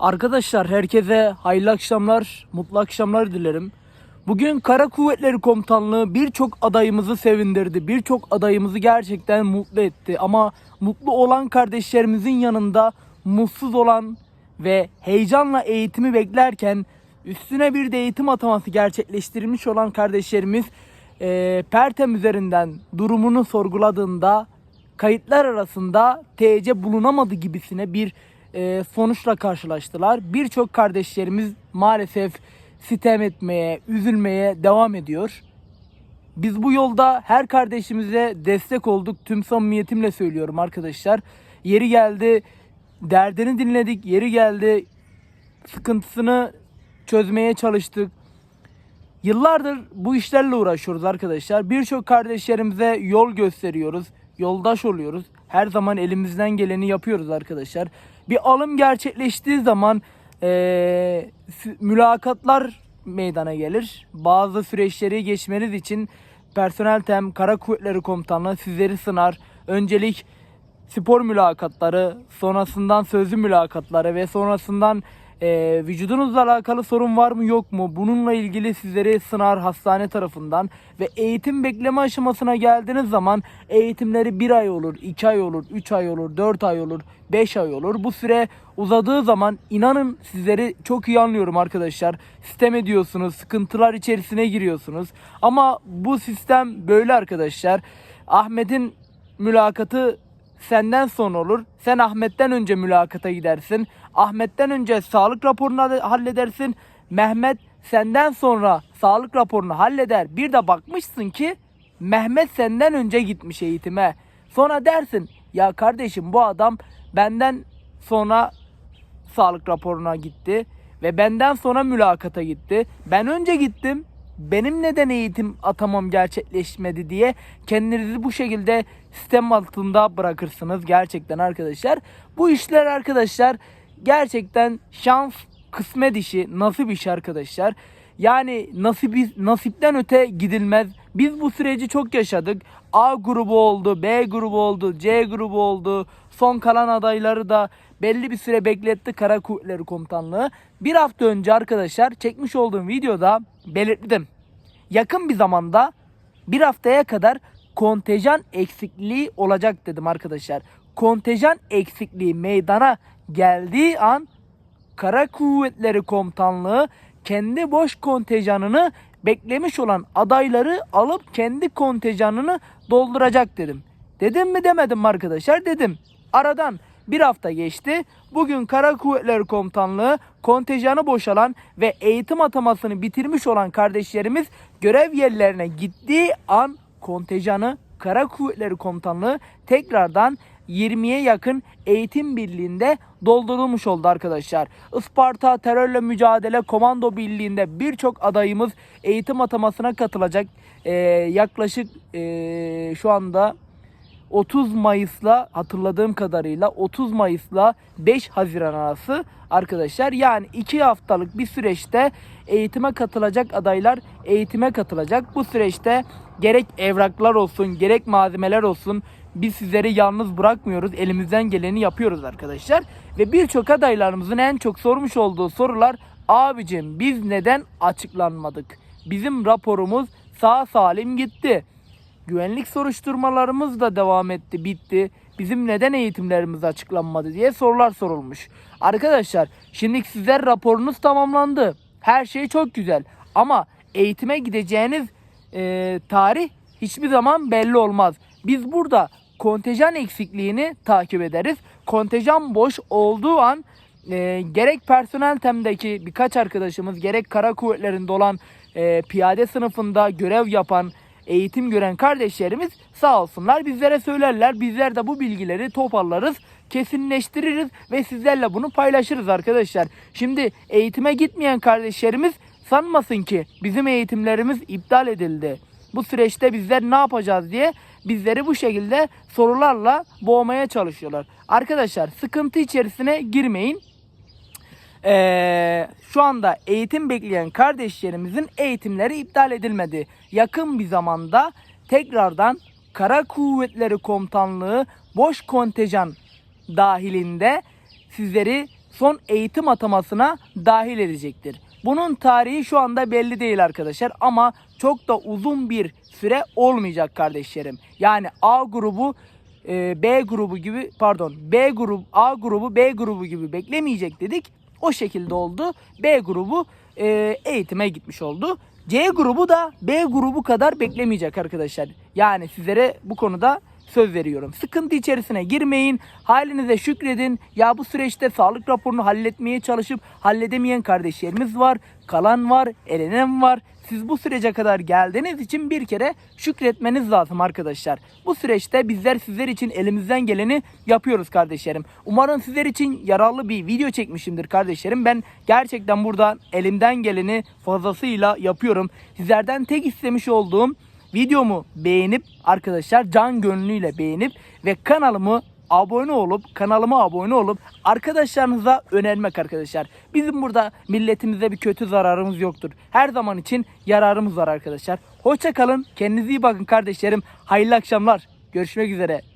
Arkadaşlar herkese hayırlı akşamlar, mutlu akşamlar dilerim. Bugün Kara Kuvvetleri Komutanlığı birçok adayımızı sevindirdi. Birçok adayımızı gerçekten mutlu etti. Ama mutlu olan kardeşlerimizin yanında mutsuz olan ve heyecanla eğitimi beklerken üstüne bir de eğitim ataması gerçekleştirilmiş olan kardeşlerimiz eee Pertem üzerinden durumunu sorguladığında kayıtlar arasında TC bulunamadı gibisine bir e, sonuçla karşılaştılar. Birçok kardeşlerimiz maalesef sitem etmeye, üzülmeye devam ediyor. Biz bu yolda her kardeşimize destek olduk. Tüm samimiyetimle söylüyorum arkadaşlar. Yeri geldi derdini dinledik. Yeri geldi sıkıntısını çözmeye çalıştık. Yıllardır bu işlerle uğraşıyoruz arkadaşlar. Birçok kardeşlerimize yol gösteriyoruz. Yoldaş oluyoruz. Her zaman elimizden geleni yapıyoruz arkadaşlar. Bir alım gerçekleştiği zaman sü- mülakatlar meydana gelir. Bazı süreçleri geçmeniz için personel tem, kara kuvvetleri komutanlığı sizleri sınar. Öncelik spor mülakatları, sonrasından sözlü mülakatları ve sonrasından e, vücudunuzla alakalı sorun var mı yok mu? Bununla ilgili sizleri sınar hastane tarafından ve eğitim bekleme aşamasına geldiğiniz zaman eğitimleri bir ay olur, iki ay olur, üç ay olur, dört ay olur, beş ay olur. Bu süre uzadığı zaman inanın sizleri çok iyi anlıyorum arkadaşlar. Sistem ediyorsunuz, sıkıntılar içerisine giriyorsunuz. Ama bu sistem böyle arkadaşlar. Ahmet'in mülakatı senden sonra olur. Sen Ahmet'ten önce mülakata gidersin. Ahmet'ten önce sağlık raporunu halle- halledersin. Mehmet senden sonra sağlık raporunu halleder. Bir de bakmışsın ki Mehmet senden önce gitmiş eğitime. Sonra dersin ya kardeşim bu adam benden sonra sağlık raporuna gitti ve benden sonra mülakata gitti. Ben önce gittim. Benim neden eğitim atamam gerçekleşmedi diye kendinizi bu şekilde sistem altında bırakırsınız gerçekten arkadaşlar. Bu işler arkadaşlar gerçekten şans, kısmet işi, nasip işi arkadaşlar. Yani nasibi, nasipten öte gidilmez. Biz bu süreci çok yaşadık. A grubu oldu, B grubu oldu, C grubu oldu. Son kalan adayları da belli bir süre bekletti Kara Kuvvetleri Komutanlığı. Bir hafta önce arkadaşlar çekmiş olduğum videoda belirttim. Yakın bir zamanda bir haftaya kadar kontenjan eksikliği olacak dedim arkadaşlar. Kontenjan eksikliği meydana geldiği an Kara Kuvvetleri Komutanlığı kendi boş kontenjanını beklemiş olan adayları alıp kendi kontenjanını dolduracak dedim. Dedim mi demedim arkadaşlar dedim. Aradan bir hafta geçti. Bugün Kara Kuvvetleri Komutanlığı kontenjanı boşalan ve eğitim atamasını bitirmiş olan kardeşlerimiz görev yerlerine gittiği an kontenjanı Kara Kuvvetleri Komutanlığı tekrardan 20'ye yakın eğitim birliğinde doldurulmuş oldu arkadaşlar. Isparta Terörle Mücadele Komando Birliği'nde birçok adayımız eğitim atamasına katılacak. Ee, yaklaşık ee, şu anda 30 Mayıs'la hatırladığım kadarıyla 30 Mayıs'la 5 Haziran arası arkadaşlar yani 2 haftalık bir süreçte eğitime katılacak adaylar eğitime katılacak. Bu süreçte gerek evraklar olsun gerek malzemeler olsun biz sizleri yalnız bırakmıyoruz. Elimizden geleni yapıyoruz arkadaşlar. Ve birçok adaylarımızın en çok sormuş olduğu sorular abicim biz neden açıklanmadık? Bizim raporumuz sağ salim gitti. Güvenlik soruşturmalarımız da devam etti, bitti. Bizim neden eğitimlerimiz açıklanmadı diye sorular sorulmuş. Arkadaşlar, şimdi sizler raporunuz tamamlandı. Her şey çok güzel. Ama eğitime gideceğiniz e, tarih hiçbir zaman belli olmaz. Biz burada kontenjan eksikliğini takip ederiz. Kontenjan boş olduğu an e, gerek personel temdeki birkaç arkadaşımız gerek kara kuvvetlerinde olan e, piyade sınıfında görev yapan eğitim gören kardeşlerimiz sağ olsunlar bizlere söylerler. Bizler de bu bilgileri toparlarız, kesinleştiririz ve sizlerle bunu paylaşırız arkadaşlar. Şimdi eğitime gitmeyen kardeşlerimiz sanmasın ki bizim eğitimlerimiz iptal edildi. Bu süreçte bizler ne yapacağız diye bizleri bu şekilde sorularla boğmaya çalışıyorlar. Arkadaşlar sıkıntı içerisine girmeyin. Ee, şu anda eğitim bekleyen kardeşlerimizin eğitimleri iptal edilmedi. Yakın bir zamanda tekrardan Kara Kuvvetleri Komutanlığı boş kontenjan dahilinde sizleri son eğitim atamasına dahil edecektir. Bunun tarihi şu anda belli değil arkadaşlar ama çok da uzun bir süre olmayacak kardeşlerim. Yani A grubu e, B grubu gibi pardon B grubu A grubu B grubu gibi beklemeyecek dedik. O şekilde oldu. B grubu e, eğitime gitmiş oldu. C grubu da B grubu kadar beklemeyecek arkadaşlar. Yani sizlere bu konuda söz veriyorum. Sıkıntı içerisine girmeyin. Halinize şükredin. Ya bu süreçte sağlık raporunu halletmeye çalışıp halledemeyen kardeşlerimiz var. Kalan var, elenen var. Siz bu sürece kadar geldiğiniz için bir kere şükretmeniz lazım arkadaşlar. Bu süreçte bizler sizler için elimizden geleni yapıyoruz kardeşlerim. Umarım sizler için yararlı bir video çekmişimdir kardeşlerim. Ben gerçekten burada elimden geleni fazlasıyla yapıyorum. Sizlerden tek istemiş olduğum videomu beğenip arkadaşlar can gönlüyle beğenip ve kanalımı abone olup kanalıma abone olup arkadaşlarınıza önermek arkadaşlar. Bizim burada milletimize bir kötü zararımız yoktur. Her zaman için yararımız var arkadaşlar. Hoşça kalın. Kendinize iyi bakın kardeşlerim. Hayırlı akşamlar. Görüşmek üzere.